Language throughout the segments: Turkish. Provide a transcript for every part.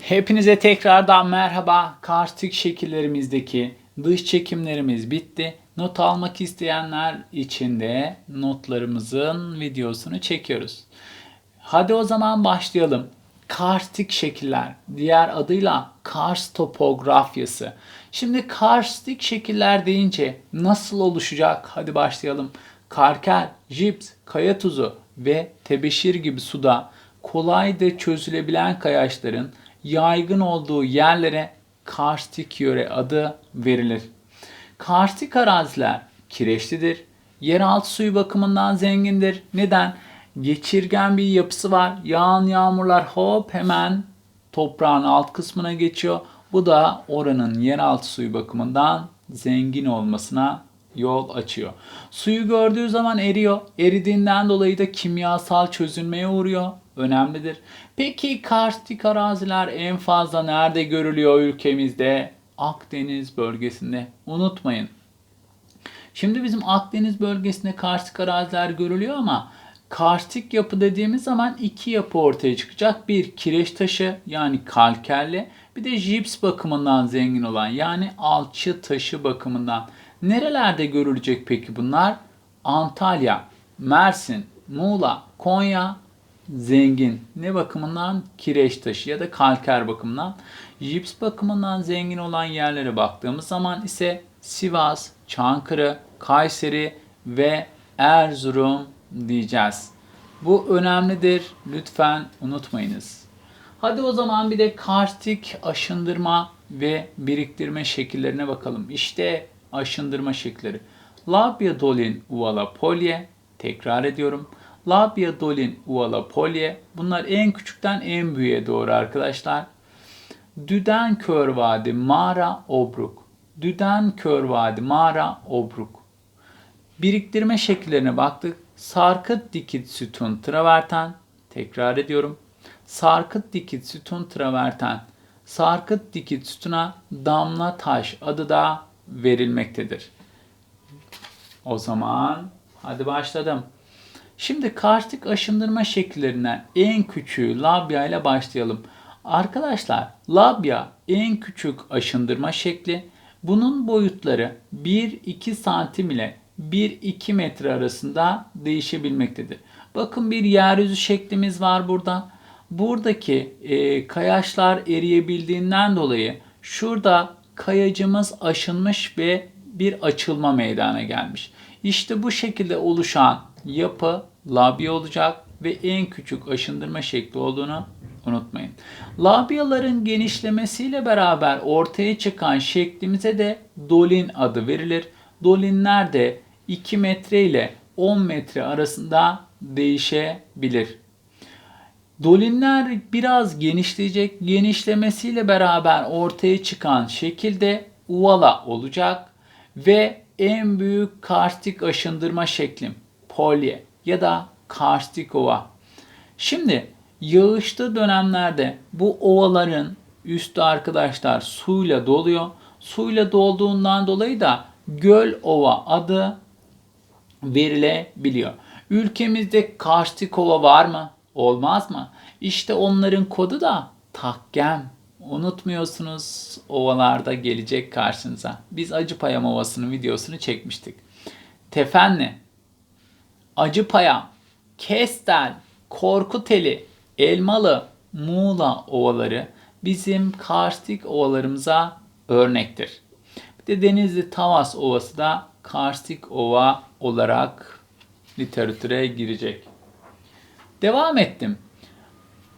Hepinize tekrardan merhaba. Karstik şekillerimizdeki dış çekimlerimiz bitti. Not almak isteyenler için de notlarımızın videosunu çekiyoruz. Hadi o zaman başlayalım. Karstik şekiller, diğer adıyla Kars topografyası. Şimdi karstik şekiller deyince nasıl oluşacak? Hadi başlayalım. Karker, jips, kaya tuzu ve tebeşir gibi suda kolayca çözülebilen kayaçların yaygın olduğu yerlere karstik yöre adı verilir. Karstik araziler kireçlidir. Yeraltı suyu bakımından zengindir. Neden? Geçirgen bir yapısı var. Yağan yağmurlar hop hemen toprağın alt kısmına geçiyor. Bu da oranın yeraltı suyu bakımından zengin olmasına yol açıyor. Suyu gördüğü zaman eriyor. Eridiğinden dolayı da kimyasal çözülmeye uğruyor. Önemlidir. Peki karstik araziler en fazla nerede görülüyor ülkemizde? Akdeniz bölgesinde. Unutmayın. Şimdi bizim Akdeniz bölgesinde karstik araziler görülüyor ama karstik yapı dediğimiz zaman iki yapı ortaya çıkacak. Bir kireç taşı yani kalkerli bir de jips bakımından zengin olan yani alçı taşı bakımından. Nerelerde görülecek peki bunlar? Antalya, Mersin, Muğla, Konya zengin. Ne bakımından? Kireç taşı ya da kalker bakımından. Jips bakımından zengin olan yerlere baktığımız zaman ise Sivas, Çankırı, Kayseri ve Erzurum diyeceğiz. Bu önemlidir. Lütfen unutmayınız. Hadi o zaman bir de karstik aşındırma ve biriktirme şekillerine bakalım. İşte aşındırma şekilleri. Labia dolin uvala polye. Tekrar ediyorum. Labia dolin uvala polye. Bunlar en küçükten en büyüğe doğru arkadaşlar. Düden kör vadi mağara obruk. Düden kör vadi mağara obruk. Biriktirme şekillerine baktık. Sarkıt dikit sütun traverten. Tekrar ediyorum. Sarkıt dikit sütun traverten. Sarkıt dikit sütuna damla taş adı da verilmektedir. O zaman hadi başladım. Şimdi karstik aşındırma şekillerinden en küçüğü labia ile başlayalım. Arkadaşlar labia en küçük aşındırma şekli. Bunun boyutları 1-2 santim ile 1-2 metre arasında değişebilmektedir. Bakın bir yeryüzü şeklimiz var burada. Buradaki e, kayaçlar eriyebildiğinden dolayı şurada kayacımız aşınmış ve bir açılma meydana gelmiş. İşte bu şekilde oluşan yapı labia olacak ve en küçük aşındırma şekli olduğunu unutmayın. Labyaların genişlemesiyle beraber ortaya çıkan şeklimize de dolin adı verilir. Dolinler de 2 metre ile 10 metre arasında değişebilir. Dolinler biraz genişleyecek. Genişlemesiyle beraber ortaya çıkan şekilde uvala olacak ve en büyük karstik aşındırma şeklim polye ya da karstik ova. Şimdi yağışlı dönemlerde bu ovaların üstü arkadaşlar suyla doluyor. Suyla dolduğundan dolayı da göl ova adı verilebiliyor. Ülkemizde karstik ova var mı? Olmaz mı? İşte onların kodu da takkem. Unutmuyorsunuz ovalarda gelecek karşınıza. Biz Acıpayam Ovası'nın videosunu çekmiştik. Tefenli, Acıpayam, Kestel, Korkuteli, Elmalı, Muğla ovaları bizim karstik ovalarımıza örnektir. Bir de Denizli Tavas Ovası da karstik ova olarak literatüre girecek. Devam ettim.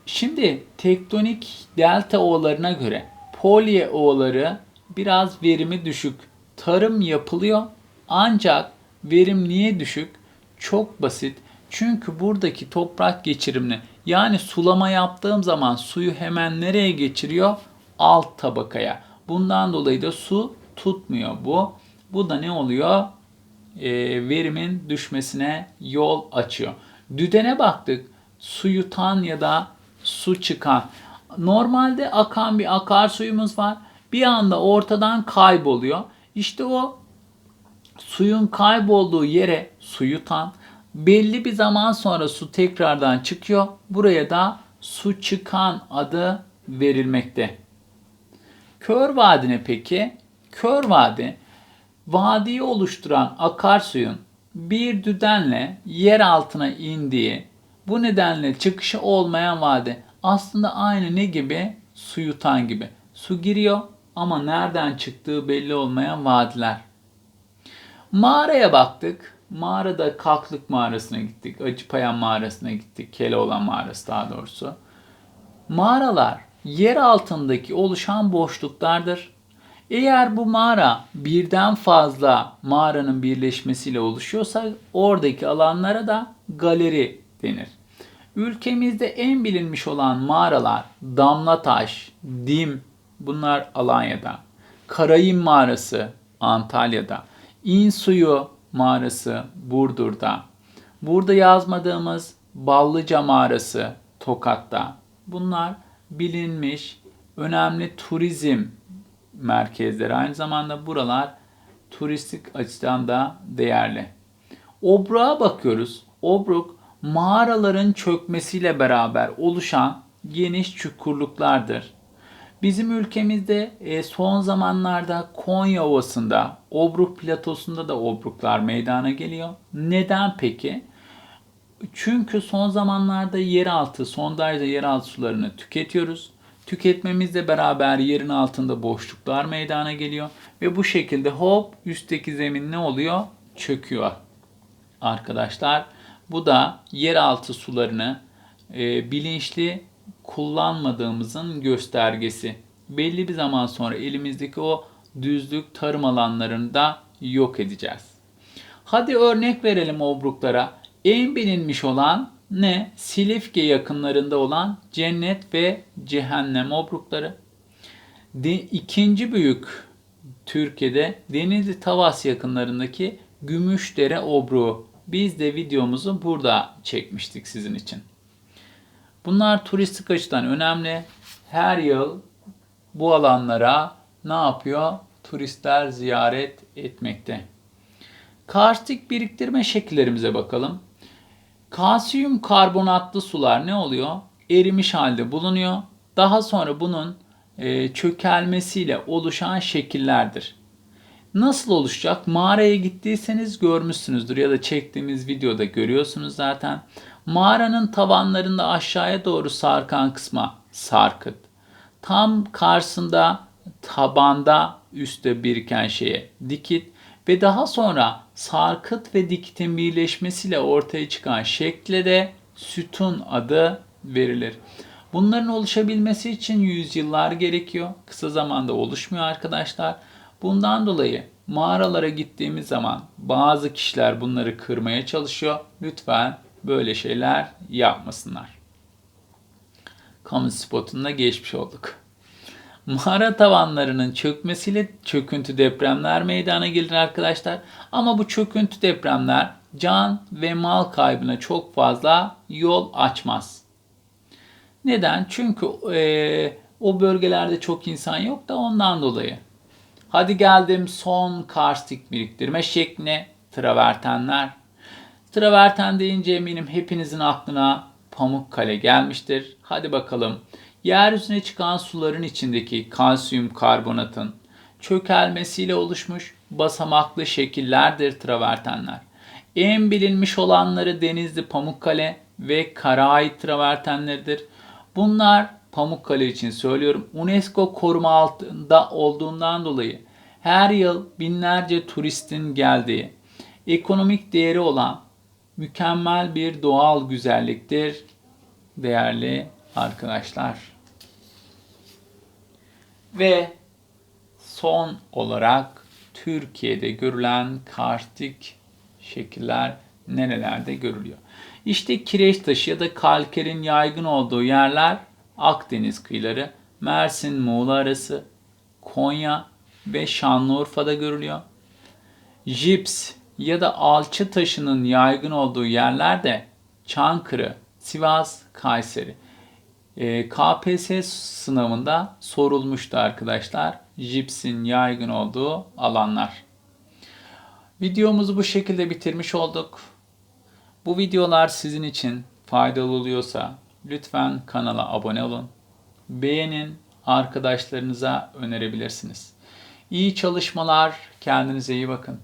Şimdi tektonik delta ovalarına göre polye ovaları biraz verimi düşük. Tarım yapılıyor ancak verim niye düşük? Çok basit. Çünkü buradaki toprak geçirimini yani sulama yaptığım zaman suyu hemen nereye geçiriyor? Alt tabakaya. Bundan dolayı da su tutmuyor bu. Bu da ne oluyor? E, verimin düşmesine yol açıyor. Düdene baktık. Su yutan ya da su çıkan. Normalde akan bir akarsuyumuz var. Bir anda ortadan kayboluyor. İşte o suyun kaybolduğu yere su yutan belli bir zaman sonra su tekrardan çıkıyor. Buraya da su çıkan adı verilmekte. Kör Vadi ne peki? Kör Vadi, vadiyi oluşturan akarsuyun bir düdenle yer altına indiği, bu nedenle çıkışı olmayan vadi. Aslında aynı ne gibi? Su yutan gibi. Su giriyor ama nereden çıktığı belli olmayan vadiler. Mağaraya baktık. Mağarada Kaklık Mağarası'na gittik. Acıpayan Mağarası'na gittik. Keloğlan Mağarası daha doğrusu. Mağaralar yer altındaki oluşan boşluklardır. Eğer bu mağara birden fazla mağaranın birleşmesiyle oluşuyorsa oradaki alanlara da galeri denir. Ülkemizde en bilinmiş olan mağaralar Damlataş, Dim bunlar Alanya'da. Karayim Mağarası Antalya'da. İnsuyu Mağarası Burdur'da. Burada yazmadığımız Ballıca Mağarası Tokat'ta. Bunlar bilinmiş önemli turizm merkezleri. Aynı zamanda buralar turistik açıdan da değerli. Obruk'a bakıyoruz. Obruk mağaraların çökmesiyle beraber oluşan geniş çukurluklardır. Bizim ülkemizde e, son zamanlarda Konya Ovası'nda, Obruk Platosu'nda da obruklar meydana geliyor. Neden peki? Çünkü son zamanlarda yeraltı, sondajda yeraltı sularını tüketiyoruz. Tüketmemizle beraber yerin altında boşluklar meydana geliyor. Ve bu şekilde hop üstteki zemin ne oluyor? Çöküyor. Arkadaşlar bu da yeraltı sularını e, bilinçli kullanmadığımızın göstergesi. Belli bir zaman sonra elimizdeki o düzlük tarım alanlarını da yok edeceğiz. Hadi örnek verelim obruklara. En bilinmiş olan ne? Silifke yakınlarında olan cennet ve cehennem obrukları. De, ikinci büyük Türkiye'de Denizli Tavas yakınlarındaki Gümüşdere obruğu. Biz de videomuzu burada çekmiştik sizin için. Bunlar turistik açıdan önemli. Her yıl bu alanlara ne yapıyor? Turistler ziyaret etmekte. Karstik biriktirme şekillerimize bakalım. Kalsiyum karbonatlı sular ne oluyor? Erimiş halde bulunuyor. Daha sonra bunun e, çökelmesiyle oluşan şekillerdir. Nasıl oluşacak? Mağaraya gittiyseniz görmüşsünüzdür ya da çektiğimiz videoda görüyorsunuz zaten. Mağaranın tavanlarında aşağıya doğru sarkan kısma sarkıt. Tam karşısında tabanda üstte biriken şeye dikit ve daha sonra sarkıt ve dikitin birleşmesiyle ortaya çıkan şekle de sütun adı verilir. Bunların oluşabilmesi için yüzyıllar gerekiyor. Kısa zamanda oluşmuyor arkadaşlar. Bundan dolayı mağaralara gittiğimiz zaman bazı kişiler bunları kırmaya çalışıyor. Lütfen böyle şeyler yapmasınlar. Kamu spotunda geçmiş olduk. Mağara tavanlarının çökmesiyle çöküntü depremler meydana gelir arkadaşlar. Ama bu çöküntü depremler can ve mal kaybına çok fazla yol açmaz. Neden? Çünkü e, o bölgelerde çok insan yok da ondan dolayı. Hadi geldim son karstik biriktirme şekline travertenler. Traverten deyince eminim hepinizin aklına Pamukkale gelmiştir. Hadi bakalım. Yeryüzüne çıkan suların içindeki kalsiyum karbonatın çökelmesiyle oluşmuş basamaklı şekillerdir travertenler. En bilinmiş olanları Denizli Pamukkale ve Karaait travertenleridir. Bunlar Pamukkale için söylüyorum UNESCO koruma altında olduğundan dolayı her yıl binlerce turistin geldiği, ekonomik değeri olan mükemmel bir doğal güzelliktir değerli arkadaşlar. Ve son olarak Türkiye'de görülen karstik şekiller nerelerde görülüyor? İşte kireç taşı ya da kalkerin yaygın olduğu yerler Akdeniz kıyıları, Mersin Muğla arası, Konya ve Şanlıurfa'da görülüyor. Jips ya da alçı taşının yaygın olduğu yerler de Çankırı, Sivas, Kayseri. E, KPSS sınavında sorulmuştu arkadaşlar. Jipsin yaygın olduğu alanlar. Videomuzu bu şekilde bitirmiş olduk. Bu videolar sizin için faydalı oluyorsa lütfen kanala abone olun. beğenin, arkadaşlarınıza önerebilirsiniz. İyi çalışmalar, kendinize iyi bakın.